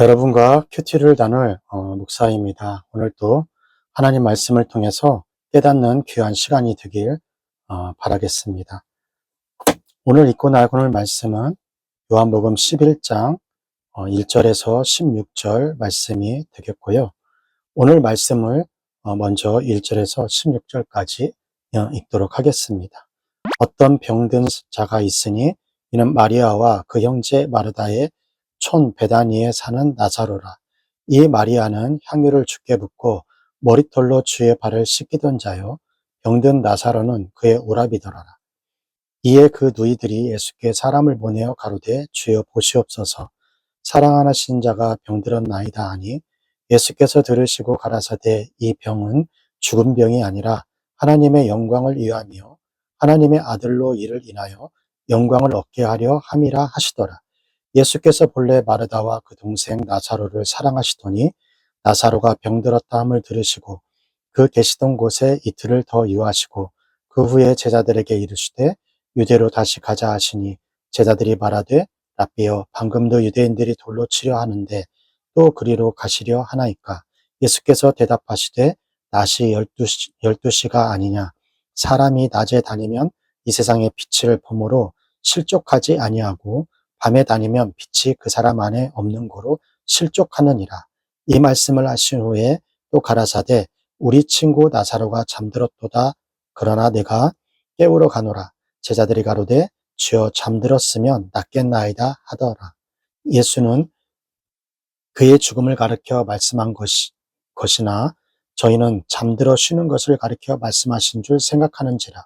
여러분과 큐티를 나눌 어, 목사입니다. 오늘도 하나님 말씀을 통해서 깨닫는 귀한 시간이 되길 어, 바라겠습니다. 오늘 읽고 나오는 말씀은 요한복음 11장 어, 1절에서 16절 말씀이 되겠고요. 오늘 말씀을 어, 먼저 1절에서 16절까지 어, 읽도록 하겠습니다. 어떤 병든 자가 있으니 이는 마리아와 그 형제 마르다의 촌 베다니에 사는 나사로라. 이 마리아는 향유를 주께 붓고 머리털로 주의 발을 씻기던 자요. 병든 나사로는 그의 오라비더라. 이에 그 누이들이 예수께 사람을 보내어 가로되 주여 보시옵소서. 사랑하신 자가 병들었나이다 하니 예수께서 들으시고 가라사대 이 병은 죽은 병이 아니라 하나님의 영광을 위하며 하나님의 아들로 이를 인하여 영광을 얻게 하려 함이라 하시더라. 예수께서 본래 마르다와 그 동생 나사로를 사랑하시더니 나사로가 병들었다 함을 들으시고 그 계시던 곳에 이틀을 더 유하시고 그 후에 제자들에게 이르시되 유대로 다시 가자 하시니 제자들이 말하되 라비여 방금도 유대인들이 돌로 치려 하는데 또 그리로 가시려 하나이까? 예수께서 대답하시되 낮이 열두, 시가 아니냐? 사람이 낮에 다니면 이 세상의 빛을 보므로 실족하지 아니하고 밤에 다니면 빛이 그 사람 안에 없는 고로 실족하느니라. 이 말씀을 하신 후에 또 가라사대 우리 친구 나사로가 잠들었도다. 그러나 내가 깨우러 가노라. 제자들이 가로되 주여 잠들었으면 낫겠나이다 하더라. 예수는 그의 죽음을 가르켜 말씀한 것이, 것이나 저희는 잠들어 쉬는 것을 가르켜 말씀하신 줄 생각하는지라.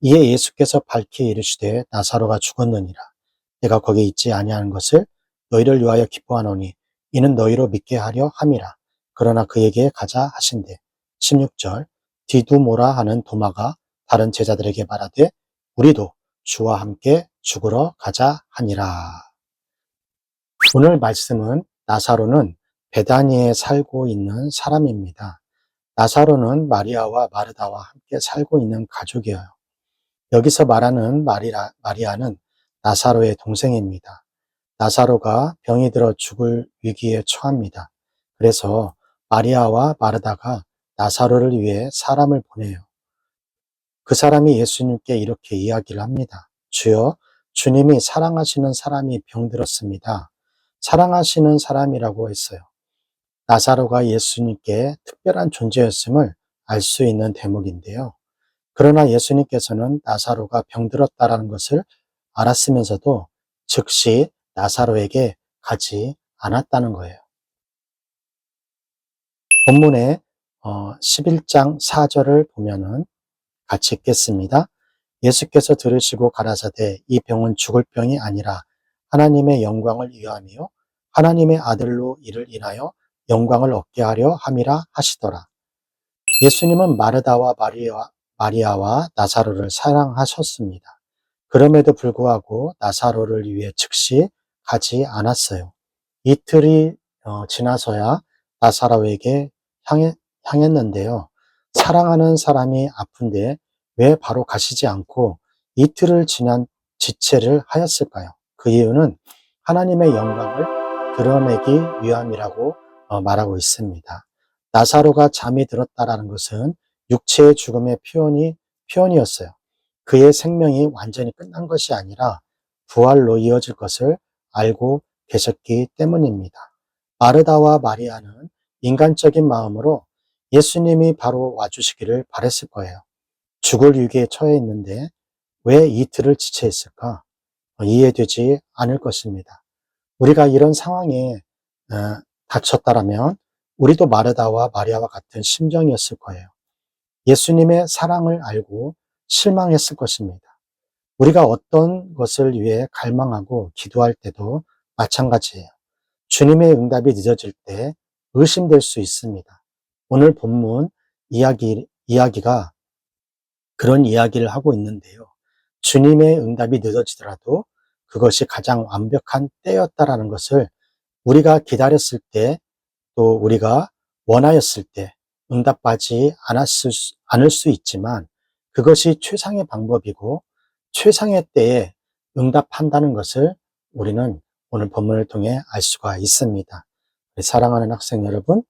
이에 예수께서 밝히 이르시되 나사로가 죽었느니라. 내가 거기에 있지 아니하는 것을 너희를 위하여 기뻐하노니 이는 너희로 믿게 하려 함이라. 그러나 그에게 가자 하신대. 16절 디두모라 하는 도마가 다른 제자들에게 말하되 우리도 주와 함께 죽으러 가자 하니라. 오늘 말씀은 나사로는 베다니에 살고 있는 사람입니다. 나사로는 마리아와 마르다와 함께 살고 있는 가족이에요. 여기서 말하는 마리라, 마리아는 나사로의 동생입니다. 나사로가 병이 들어 죽을 위기에 처합니다. 그래서 마리아와 마르다가 나사로를 위해 사람을 보내요. 그 사람이 예수님께 이렇게 이야기를 합니다. 주여, 주님이 사랑하시는 사람이 병들었습니다. 사랑하시는 사람이라고 했어요. 나사로가 예수님께 특별한 존재였음을 알 수 있는 대목인데요. 그러나 예수님께서는 나사로가 병들었다라는 것을 알았으면서도 즉시 나사로에게 가지 않았다는 거예요. 본문의 11장 어, 4절을 보면은 같이 읽겠습니다. 예수께서 들으시고 가라사대 이 병은 죽을 병이 아니라 하나님의 영광을 위하며 하나님의 아들로 이를 인하여 영광을 얻게 하려 함이라 하시더라. 예수님은 마르다와 마리아, 마리아와 나사로를 사랑하셨습니다. 그럼에도 불구하고 나사로를 위해 즉시 가지 않았어요. 이틀이 어, 지나서야 나사로에게 향했는데요. 사랑하는 사람이 아픈데 왜 바로 가시지 않고 이틀을 지난 지체를 하였을까요? 그 이유는 하나님의 영광을 드러내기 위함이라고 어, 말하고 있습니다. 나사로가 잠이 들었다라는 것은 육체의 죽음의 표현이 표현이었어요. 그의 생명이 완전히 끝난 것이 아니라 부활로 이어질 것을 알고 계셨기 때문입니다. 마르다와 마리아는 인간적인 마음으로 예수님이 바로 와주시기를 바랬을 거예요. 죽을 위기에 처해 있는데 왜 이틀을 지체했을까? 이해되지 않을 것입니다. 우리가 이런 상황에 어, 닥쳤다라면 우리도 마르다와 마리아와 같은 심정이었을 거예요. 예수님의 사랑을 알고 실망했을 것입니다. 우리가 어떤 것을 위해 갈망하고 기도할 때도 마찬가지예요. 주님의 응답이 늦어질 때 의심될 수 있습니다. 오늘 본문 이야기, 이야기가 그런 이야기를 하고 있는데요. 주님의 응답이 늦어지더라도 그것이 가장 완벽한 때였다라는 것을 우리가 기다렸을 때 또 우리가 원하였을 때 응답받지 않았을 수, 않을 수 있지만 그것이 최상의 방법이고 최상의 때에 응답한다는 것을 우리는 오늘 본문을 통해 알 수가 있습니다. 사랑하는 학생 여러분,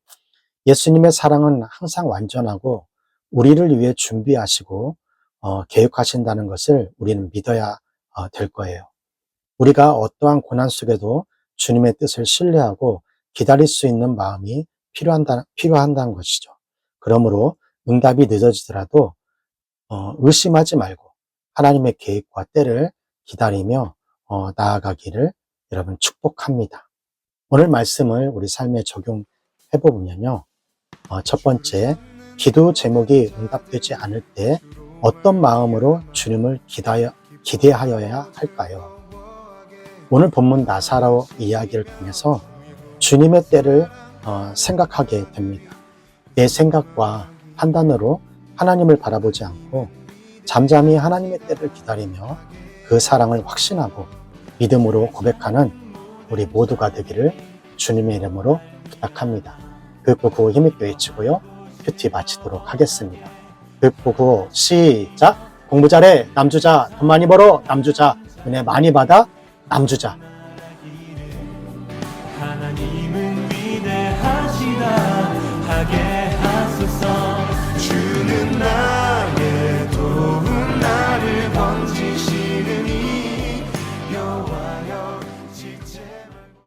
예수님의 사랑은 항상 완전하고 우리를 위해 준비하시고 어, 계획하신다는 것을 우리는 믿어야 어, 될 거예요. 우리가 어떠한 고난 속에도 주님의 뜻을 신뢰하고 기다릴 수 있는 마음이 필요한다, 필요한다는 것이죠. 그러므로 응답이 늦어지더라도 어, 의심하지 말고 하나님의 계획과 때를 기다리며 어, 나아가기를 여러분 축복합니다. 오늘 말씀을 우리 삶에 적용해 보면요. 어, 첫 번째, 기도 제목이 응답되지 않을 때 어떤 마음으로 주님을 기다려, 기대하여야 할까요? 오늘 본문 나사로 이야기를 통해서 주님의 때를 어, 생각하게 됩니다. 내 생각과 판단으로 하나님을 바라보지 않고 잠잠히 하나님의 때를 기다리며 그 사랑을 확신하고 믿음으로 고백하는 우리 모두가 되기를 주님의 이름으로 부탁합니다. 극복후 힘있게 외치고요. 큐티 마치도록 하겠습니다. 극복후 시작! 공부 잘해 남주자 돈 많이 벌어 남주자 은혜 많이 받아 남주자